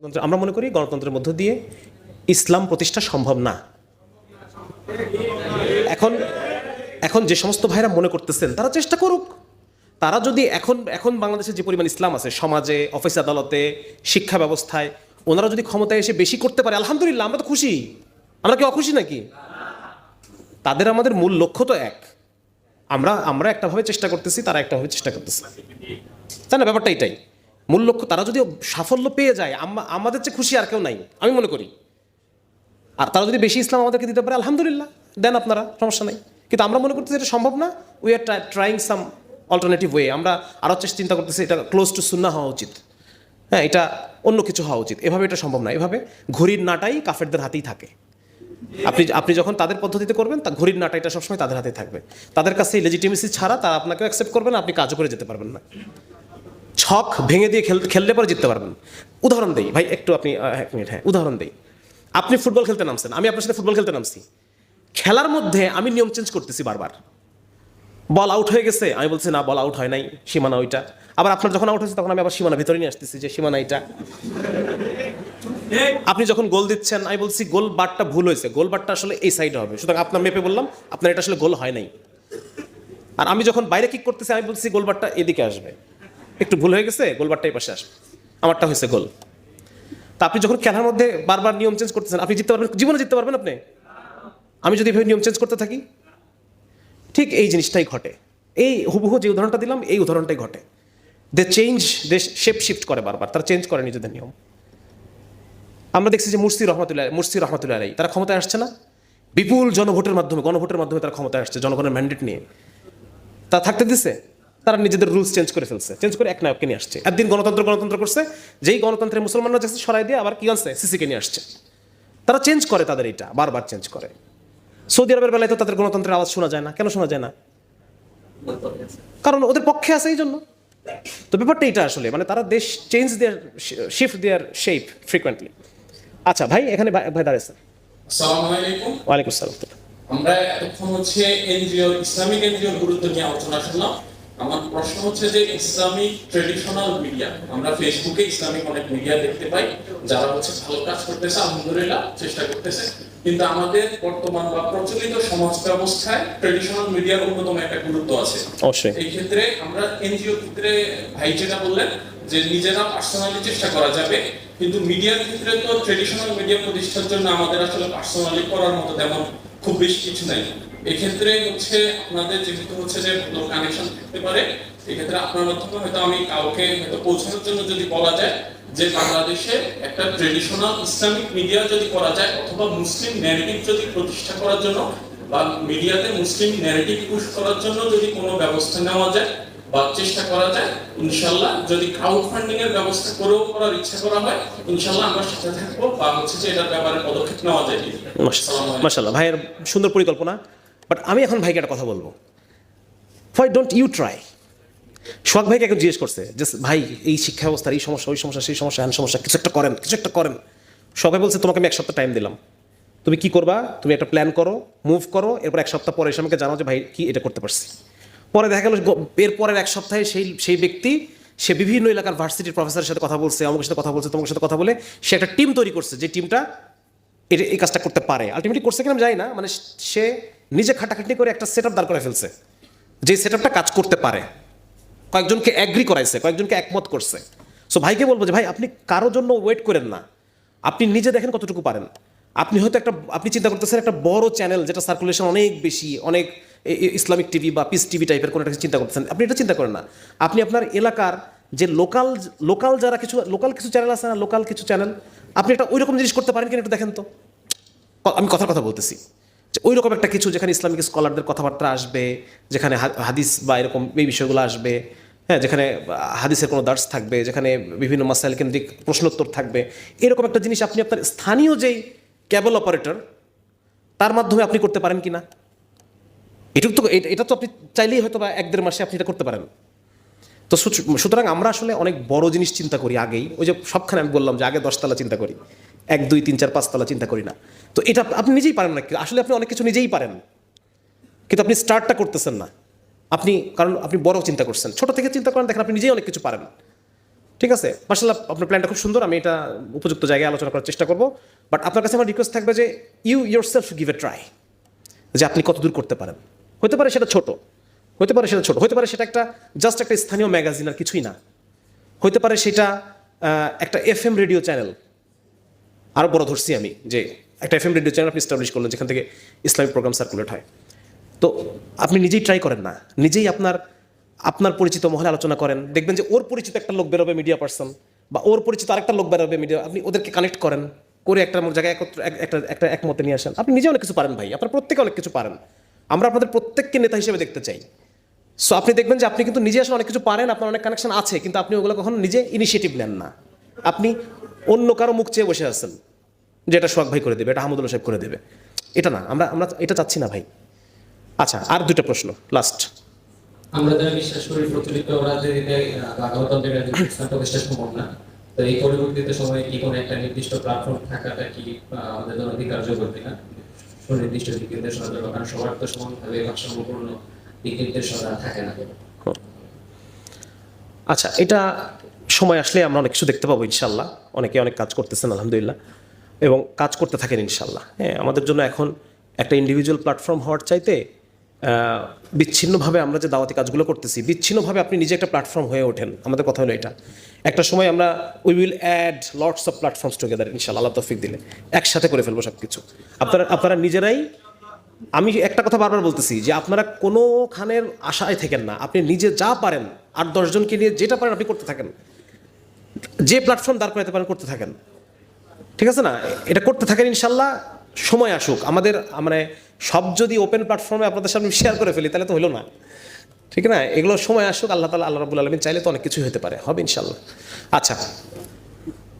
আমরা মনে করি গণতন্ত্রের মধ্য দিয়ে ইসলাম প্রতিষ্ঠা সম্ভব না। এখন এখন যে সমস্ত ভাইরা মনে করতেছেন, তারা চেষ্টা করুক। তারা যদি এখন এখন বাংলাদেশে যে পরিমাণ ইসলাম আছে, সমাজে, অফিস আদালতে, শিক্ষা ব্যবস্থায়, ওনারা যদি ক্ষমতায় এসে বেশি করতে পারে, আলহামদুলিল্লাহ, আমরা তো খুশি। আমরা কি অখুশি নাকি? তাদের আমাদের মূল লক্ষ্য তো এক। আমরা আমরা একটাভাবে চেষ্টা করতেছি, তারা একটাভাবে চেষ্টা করতেছে। তাই না ব্যাপারটা এটাই। মূল লক্ষ্য তারা যদি সাফল্য পেয়ে যায় আমাদের চেয়ে খুশি আর কেউ নাই, আমি মনে করি। আর তারা যদি বেশি ইসলাম আমাদেরকে দিতে পারে, আলহামদুলিল্লাহ, দেন আপনারা, সমস্যা নাই। কিন্তু আমরা মনে করতেছি এটা সম্ভব না we are trying some alternative way আমরা আরও চেষ্টা চিন্তা করতেছি এটা ক্লোজ টু সুন্না হওয়া উচিত। হ্যাঁ এটা অন্য কিছু হওয়া উচিত, এভাবে এটা সম্ভব না, এভাবে ঘড়ির নাটাই কাফেরদের হাতেই থাকে। আপনি আপনি যখন তাদের পদ্ধতিতে করবেন, তা ঘড়ির নাটা এটা সবসময় তাদের হাতে থাকবে। তাদের কাছে লেজিটিমেসি ছাড়া তারা আপনাকে অ্যাকসেপ্ট করবে না, আপনি কাজও করে যেতে পারবেন না। ছক ভেঙে দিয়ে খেল খেললে পরে জিততে পারবেন। উদাহরণ দেই, ভাই, একটু আপনি এক মিনিট হ্যাঁ উদাহরণ দেই। আপনি ফুটবল খেলতে নামছেন, আমি আপনার সাথে ফুটবল খেলতে নামছি। খেলার মধ্যে আমি নিয়ম চেঞ্জ করতেছি বারবার। বল আউট হয়ে গেছে, আমি বলছি, না, বল আউট হয় নাই, সীমানা ওইটা। আবার আপনার যখন আউট হয়েছে, তখন আমি আবার সীমানা ভেতরে নিয়ে আসতেছি যে সীমানা এটা আপনি যখন গোল দিচ্ছেন, আমি বলছি, গোল বারটা ভুল হয়েছে, গোল বারটা আসলে এই সাইডে হবে। সুতরাং আপনার মেপে বললাম, আপনার এটা আসলে গোল হয় নাই। আর আমি যখন বাইরে কিক করতেছি, আমি বলছি গোলবারটা এদিকে আসবে। একটু ভুল হয়ে গেছে, গোলবারটাই পাশে আসবে আমারটা হয়েছে গোল। তা আপনি যখন খেলার মধ্যে বারবার নিয়ম চেঞ্জ করতেছেন, আপনি জিততে পারবেন জীবনে জিততে পারবেন আপনি? আমি যদি এভাবে নিয়ম চেঞ্জ করতে থাকি? ঠিক এই জিনিসটাই ঘটে। এই হুবহু যে উদাহরণটা দিলাম, এই উদাহরণটাই ঘটে। They change they shape shift করে বারবার। তারা চেঞ্জ করে নিজেদের নিয়ম। আমরা দেখছি যে মুর্সি রহমতুল্লাহ মুর্সি রহমতুল্লাহ আলাই তারা ক্ষমতায় আসছে না? বিপুল জনভোটের মাধ্যমে, গণভোটের মাধ্যমে তারা ক্ষমতায় আসছে, জনগণের ম্যান্ডেট নিয়ে। তা থাকতে দিছে? তারা নিজেদের রুলস চেঞ্জ করে ফেলছে। চেঞ্জ করে এক নায়ককে নিয়ে আসছে। একদিন গণতন্ত্র গণতন্ত্র করছে যেই গণতন্ত্রে মুসলমানরা যাচ্ছে সরাই দিয়ে আবার কি আনছে? সিসিকে নিয়ে আসছে। তারা চেঞ্জ করে তাদের এটা বারবার চেঞ্জ করে। সৌদি আরবের বেলায় তো তাদের গণতন্ত্রের আওয়াজ শোনা যায় না। কেন শোনা যায় না? কারণ ওদের পক্ষে আছে এই জন্য তো ব্যাপারটা এটা আসলে মানে তারা দেশ change their shift their shape frequently আচ্ছা ভাই এখানে ভাই ভাই দাঁড়িয়েছে আসসালামু আলাইকুম। ওয়ালাইকুম আসসালাম। আমরা এতক্ষণ হচ্ছে এনজিও ইসলামিক এনজিওর গুরুত্ব নিয়ে আলোচনা শুনলাম। আমার প্রশ্ন হচ্ছে যে ইসলামিক ট্রেডিশনাল মিডিয়া আমরা ফেসবুকে ইসলামিক অনেক মিডিয়া দেখতে পাই যারা হচ্ছে ভালো কাজ করতেছে আলহামদুলিল্লাহ চেষ্টা করতেছে। কিন্তু আমাদের বর্তমান বা প্রচলিত সমাজ ব্যবস্থায় ট্রেডিশনাল মিডিয়ার অন্যতম একটা গুরুত্ব আছে। এই ক্ষেত্রে আমরা এনজিও ক্ষেত্রে ভাই যেটা বললেন যে নিজেরা পার্সোনালি চেষ্টা করা যাবে কিন্তু মিডিয়ার ক্ষেত্রে তো ট্রেডিশনাল মিডিয়া প্রতিষ্ঠার জন্য আমাদের আসলে পার্সোনালি করার মতো তেমন খুব বেশি কিছু নাই। এক্ষেত্রে হচ্ছে আপনাদের যেহেতু হচ্ছে যে ভালো কানেকশন থাকতে পারে, এক্ষেত্রে আপনার মাধ্যমে হয়তো আমি কাউকে হয়তো পৌঁছানোর জন্য যদি বলা যায় যে বাংলাদেশে একটা ট্রেডিশনাল ইসলামিক মিডিয়া যদি করা যায় অথবা মুসলিম ন্যারেটিভ যদি প্রতিষ্ঠা করার জন্য বা মিডিয়াতে মুসলিম ন্যারেটিভ পুশ করার জন্য যদি কোনো ব্যবস্থা নেওয়া যায় বা চেষ্টা করা যায় ইনশাল্লাহ যদি ক্রাউড ফান্ডিং এর ব্যবস্থা করেও করার ইচ্ছা করা হয় ইনশাল্লাহ আমরা সাথে থাকব বা হচ্ছে যে এটার ব্যাপারে পদক্ষেপ নেওয়া যায়। মাসাল্লাহ ভাইয়ের সুন্দর পরিকল্পনা। বাট আমি এখন ভাইকে একটা কথা বলব। Why don't you try Sohag ভাইকে এখন জিজ্ঞেস করছে যে ভাই, এই শিক্ষা ব্যবস্থার এই সমস্যা, ওই সমস্যা, সেই সমস্যা এমন সমস্যা, কিছু একটা করেন, কিছু একটা করেন। ভাই বলছে, তোমাকে আমি এক সপ্তাহ টাইম দিলাম। তুমি কি করবা? তুমি একটা প্ল্যান করো মুভ করো, এরপর এক সপ্তাহ পরে এসে আমাকে জানাও যে, ভাই, কি এটা করতে পারছি? পরে দেখা গেল এর পরের এক সপ্তাহে সেই সেই ব্যক্তি, সে বিভিন্ন এলাকার ভার্সিটির প্রফেসরের সাথে কথা বলছে অমুকের সাথে কথা বলছে তোমার সাথে কথা বলে, সে একটা টিম তৈরি করছে, যে টিমটা এটা এই কাজটা করতে পারে। আলটিমেটলি করছে কিনা জানি না মানে সে নিজে খাটাখাটি করে একটা সেট দাঁড় করে ফেলছে। যে সেট কাজ করতে পারে। কয়েকজনকে অ্যাগ্রি করাইছে, কয়েকজনকে একমত করছে। সো ভাইকে বলব যে, ভাই, আপনি কারোর জন্য ওয়েট করেন না। আপনি নিজে দেখেন কতটুকু পারেন। আপনি হয়তো একটা, আপনি চিন্তা করতেছেন একটা বড় চ্যানেল যেটা সার্কুলেশন অনেক বেশি, অনেক ইসলামিক টিভি বা পিস টিভি টাইপের কোনো একটা চিন্তা করতেছেন। আপনি এটা চিন্তা করেন না। আপনি আপনার এলাকার যে লোকাল লোকাল যারা কিছু লোকাল কিছু চ্যানেল আছে না লোকাল কিছু চ্যানেল আপনি একটা ওই রকম জিনিস করতে পারেন কিনা একটু দেখেন তো। আমি কথার কথা বলতেছি। ওই রকম একটা কিছু যেখানে ইসলামিক স্কলারদের কথাবার্তা আসবে, যেখানে হাদিস বা এরকম এই বিষয়গুলো আসবে হ্যাঁ যেখানে হাদিসের কোনো দার্স থাকবে, যেখানে বিভিন্ন মাসাইল কেন্দ্রিক প্রশ্নোত্তর থাকবে, এরকম একটা জিনিস আপনি আপনার স্থানীয় যেই ক্যাবল অপারেটর, তার মাধ্যমে আপনি করতে পারেন কি না এটুকু তো এটা তো আপনি চাইলেই হয়তো বা এক দেড় মাসে আপনি এটা করতে পারেন। তো সুতরাং আমরা আসলে অনেক বড় জিনিস চিন্তা করি আগেই, ওই যে সবখানে আমি বললাম যে আগে দশতলা চিন্তা করি। এক, দুই, তিন, চার, পাঁচতলা চিন্তা করি না। তো এটা আপনি নিজেই পারেন না আসলে আপনি অনেক কিছু নিজেই পারেন। কিন্তু আপনি স্টার্টটা করতেছেন না। আপনি, কারণ আপনি বড় চিন্তা করছেন। ছোট থেকে চিন্তা করেন, দেখেন আপনি নিজেই অনেক কিছু পারেন। ঠিক আছে? মার্শাল্লাহ আপনার প্ল্যানটা খুব সুন্দর। আমি এটা উপযুক্ত জায়গায় আলোচনা করার চেষ্টা করব। বাট আপনার কাছে আমার রিকোয়েস্ট থাকবে যে you yourself give a try যে আপনি কত দূর করতে পারেন। হতে পারে সেটা ছোট। হতে পারে সেটা ছোট। হতে পারে সেটা একটা জাস্ট একটা স্থানীয় ম্যাগাজিন আর কিছুই না। হতে পারে সেটা একটা এফ এম রেডিও চ্যানেল আরও বড় ধরছি আমি যে একটা এফ এম রেডিও চ্যানেল আপনি স্টাবলিশ করলেন, যেখান থেকে ইসলামিক প্রোগ্রাম সার্কুলেট হয়। তো আপনি নিজেই ট্রাই করেন না, নিজেই আপনার আপনার পরিচিত মহলে আলোচনা করেন, দেখবেন যে ওর পরিচিত একটা লোক বেরোবে মিডিয়া পার্সন বা ওর পরিচিত আরেকটা লোক বেরোবে মিডিয়া আপনি ওদেরকে কানেক্ট করেন, করে একটা জায়গায় একত্র, এক- একটা একটা একমতে নিয়ে আসেন। আপনি নিজে অনেক কিছু পারেন ভাই, আপনার প্রত্যেকে অনেক কিছু পারেন। আমরা আপনাদের প্রত্যেককে নেতা হিসেবে দেখতে চাই। সো আপনি দেখবেন যে আপনি কিন্তু নিজে আসলে অনেক কিছু পারেন, আপনার অনেক কানেকশন আছে, কিন্তু আপনি ওগুলো কখনো নিজে ইনিশিয়েটিভ নেন না। আপনি অন্য কারও মুখ চেয়ে বসে আছেন। যে এটা সোহাগ ভাই করে দেবে এটা আহমদুল্লাহ সাহেব করে দেবে। এটা না আমরা আমরা এটা চাচ্ছি না ভাই। আচ্ছা আর দুটো প্রশ্ন লাস্ট আমরা যারা বিশ্বাস করি প্রচলিত রাজনীতিতে আহ, রাজনীতি প্রতিষ্ঠা সম্ভব না। তো এই পরিবর্তিত সময়ে কি কোনো একটা নির্দিষ্ট প্ল্যাটফর্ম থাকাটা কি আমাদের জন্য কার্যকর কিনা? সুনির্দিষ্ট দিক নির্দেশনার জন্য কারণ সবার তো সমানভাবে ভারসাম্যপূর্ণ দিক নির্দেশনা থাকে না। আচ্ছা এটা সময় আসলে আমরা অনেক কিছু দেখতে পাবো ইনশাল্লাহ অনেকে অনেক কাজ করতেছেন আলহামদুলিল্লাহ। এবং কাজ করতে থাকেন ইনশাল্লাহ। হ্যাঁ আমাদের জন্য এখন একটা ইন্ডিভিজুয়াল প্ল্যাটফর্ম হওয়ার চাইতে বিচ্ছিন্নভাবে আমরা যে দাওয়াতি কাজগুলো করতেছি, বিচ্ছিন্নভাবে আপনি নিজে একটা প্ল্যাটফর্ম হয়ে ওঠেন। আমাদের কথা হলো এটা। একটা সময় আমরা we will add lots of platforms together ইনশাল্লাহ, আল্লাহ তৌফিক দিলে। একসাথে করে ফেলব সব কিছু আপনারা আপনারা নিজেরাই, আমি একটা কথা বারবার বলতেছি যে আপনারা কোনোখানের আশায় থাকেন না। আপনি নিজে যা পারেন, আট দশজনকে নিয়ে যেটা পারেন আপনি করতে থাকেন। যে প্ল্যাটফর্ম দাঁড় করাতে পারেন, করতে থাকেন। ঠিক আছে না? এটা করতে থাকেন ইনশাল্লাহ, সময় আসুক। আমাদের মানে সব যদি ওপেন প্ল্যাটফর্মে আপনাদের সামনে শেয়ার করে ফেলি, তাহলে তো হলো না। ঠিক না? এগুলো সময় আসুক, আল্লাহ তালা আল্লাহ রাবুল আলমিন চাইলে তো অনেক কিছু হতে পারে। হবে ইনশাল্লাহ। আচ্ছা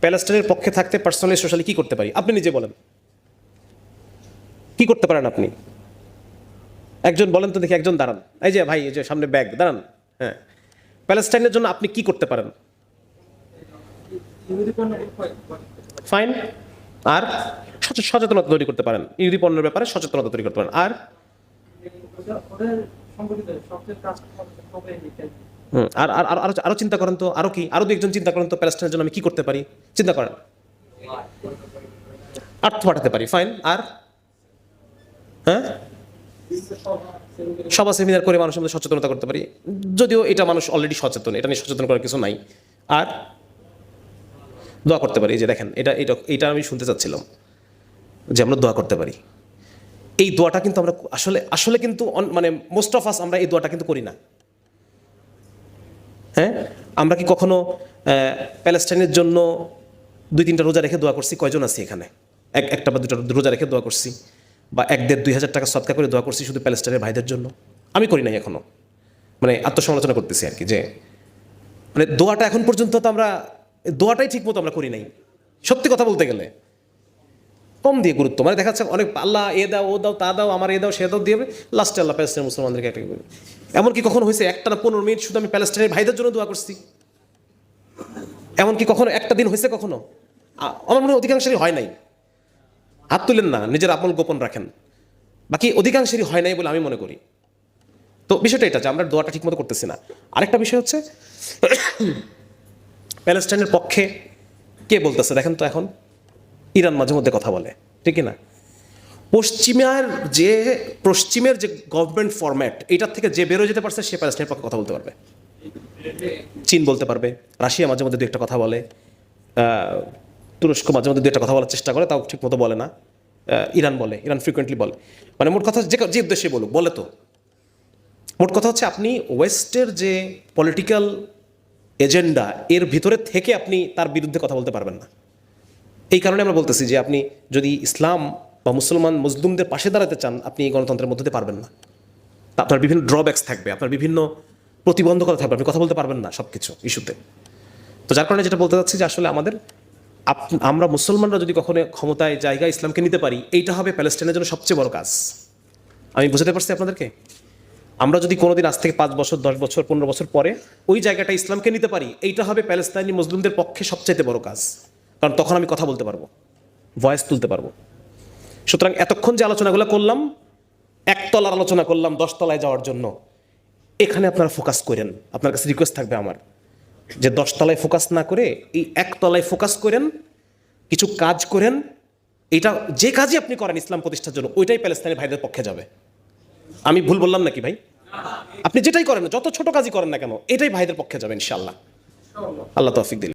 প্যালেস্টাইনের পক্ষে থাকতে পার্সোনালি সোশ্যালি কি করতে পারি? আপনি নিজে বলেন। কি করতে পারেন আপনি? একজন বলেন তো দেখি, একজন দাঁড়ান। এই যে ভাই, এই যে সামনে ব্যাগ, দাঁড়ান। হ্যাঁ। প্যালেস্টাইনের জন্য আপনি কি করতে পারেন? ফাইন। আর সচে- সচেতনতা তৈরি করতে পারেন। ইউরি পণ্যের ব্যাপারে সচেতনতা তৈরি করতে পারেন। আর আর আর- আরও আরও চিন্তা করেন তো, আরও কি? আরও দু একজন চিন্তা করেন তো, প্যালেস্টাইনের জন্য আমি কি করতে পারি? চিন্তা করেন। আর্থ পাঠাতে পারি, ফাইন। আর? হ্যাঁ? সভা, সেমিনার করে মানুষের মধ্যে সচেতনতা করতে পারি। যদিও এটা মানুষ অলরেডি সচেতন, এটা নিয়ে সচেতন করার কিছু নাই। আর? দোয়া করতে পারি যে দেখেন, এটা এটা এটা আমি শুনতে চাচ্ছিলাম যে আমরা দোয়া করতে পারি। এই দোয়াটা কিন্তু আমরা আসলে আসলে কিন্তু মানে মোস্ট অফ আস আমরা এই দোয়াটা কিন্তু করি না। হ্যাঁ? আমরা কি কখনো প্যালেস্টাইনের জন্য দুই, তিনটা রোজা রেখে দোয়া করছি? কয়জন আছি এখানে? এক, একটা বা দুটা রোজা রেখে দোয়া করছি বা এক, দেড়, দুই হাজার টাকা সৎকা করে দোয়া করছি শুধু প্যালেস্টাইনের ভাইদের জন্য? আমি করি নাই এখনও মানে আত্মসমালোচনা করতেছি আর কি, যে মানে দোয়াটা এখন পর্যন্ত তো আমরা দোয়াটাই ঠিক মতো আমরা করি নাই। সত্যি কথা বলতে গেলে। কম দিয়ে গুরুত্ব। মানে দেখা যাচ্ছে অনেক আল্লাহ এ দাও, ও দাও, তা দাও, আমার এ দাও, সে দাও দিয়ে লাস্টে আল্লাহ প্যালেস্টাইনের মুসলমানদেরকে একটা এমনকি কখনো হয়েছে একটা না পনেরো মিনিট শুধু আমি প্যালেস্টাইনের ভাইদের জন্য দোয়া করছি। এমনকি কখনো একটা দিন হয়েছে কখনো? আমার মনে হয় অধিকাংশেরই হয় নাই। হাত তুলেন না, নিজের আমল গোপন রাখেন। বাকি অধিকাংশেরই হয় নাই বলে আমি মনে করি। তো বিষয়টা এটা যে আমরা দোয়াটা ঠিকমতো করতেছি না। আরেকটা বিষয় হচ্ছে প্যালেস্টাইনের পক্ষে কে বলতেছে? দেখেন তো এখন ইরান মাঝে মধ্যে কথা বলে, ঠিক না পশ্চিমের যে পশ্চিমের যে গভর্নমেন্ট ফরম্যাট এটার থেকে যে বেরোয় যেতে পারছে, সে প্যালেস্টাইনের পক্ষে কথা বলতে পারবে। চীন বলতে পারবে, রাশিয়া মাঝে মধ্যে দু একটা কথা বলে তুরস্ক মাঝে মধ্যে দু একটা কথা বলার চেষ্টা করে, তাও ঠিক মতো বলে না। ইরান বলে, ইরান ফ্রিকোয়েন্টলি বলে। মানে মোট কথা, যে যে উদ্দেশ্যে বলুক, বলে তো। মোট কথা হচ্ছে আপনি ওয়েস্টের যে পলিটিক্যাল এজেন্ডা, এর ভিতরে থেকে আপনি তার বিরুদ্ধে কথা বলতে পারবেন না। এই কারণে আমরা বলতেছি যে আপনি যদি ইসলাম বা মুসলমান, মুসলিমদের পাশে দাঁড়াতে চান, আপনি এই গণতন্ত্রের মধ্যে পারবেন না। আপনার বিভিন্ন ড্রব্যাকস থাকবে, আপনার বিভিন্ন প্রতিবন্ধকতা থাকবে, আপনি কথা বলতে পারবেন না সব কিছু ইস্যুতে। তো যার কারণে যেটা বলতে চাচ্ছি যে আসলে আমাদের আমরা মুসলমানরা যদি কখনো ক্ষমতায় জায়গা ইসলামকে নিতে পারি, এইটা হবে প্যালেস্টাইনের জন্য সবচেয়ে বড় কাজ। আমি বুঝাতে পারছি আপনাদেরকে? আমরা যদি কোনোদিন আজ থেকে পাঁচ বছর, দশ বছর, পনেরো বছর পরে ওই জায়গাটা ইসলামকে নিতে পারি, এইটা হবে প্যালেস্তাইনি মুসলিমদের পক্ষে সবচাইতে বড় কাজ। কারণ তখন আমি কথা বলতে পারব, ভয়েস তুলতে পারব। সুতরাং এতক্ষণ যে আলোচনাগুলো করলাম, একতলার আলোচনা করলাম দশতলায় যাওয়ার জন্য, এখানে আপনারা ফোকাস করেন। আপনার কাছে রিকোয়েস্ট থাকবে আমার, যে দশতলায় ফোকাস না করে এই একতলায় ফোকাস করেন, কিছু কাজ করেন, এটা যে কাজই আপনি করেন ইসলাম প্রতিষ্ঠার জন্য, ওইটাই প্যালেস্তাইনের ভাইদের পক্ষে যাবে। আমি ভুল বললাম নাকি ভাই? আপনি যেটাই করেন যত ছোট কাজই করেন না কেন, এটাই ভাইদের পক্ষে যাবে ইনশাল্লাহ আল্লাহ তৌফিক দিল।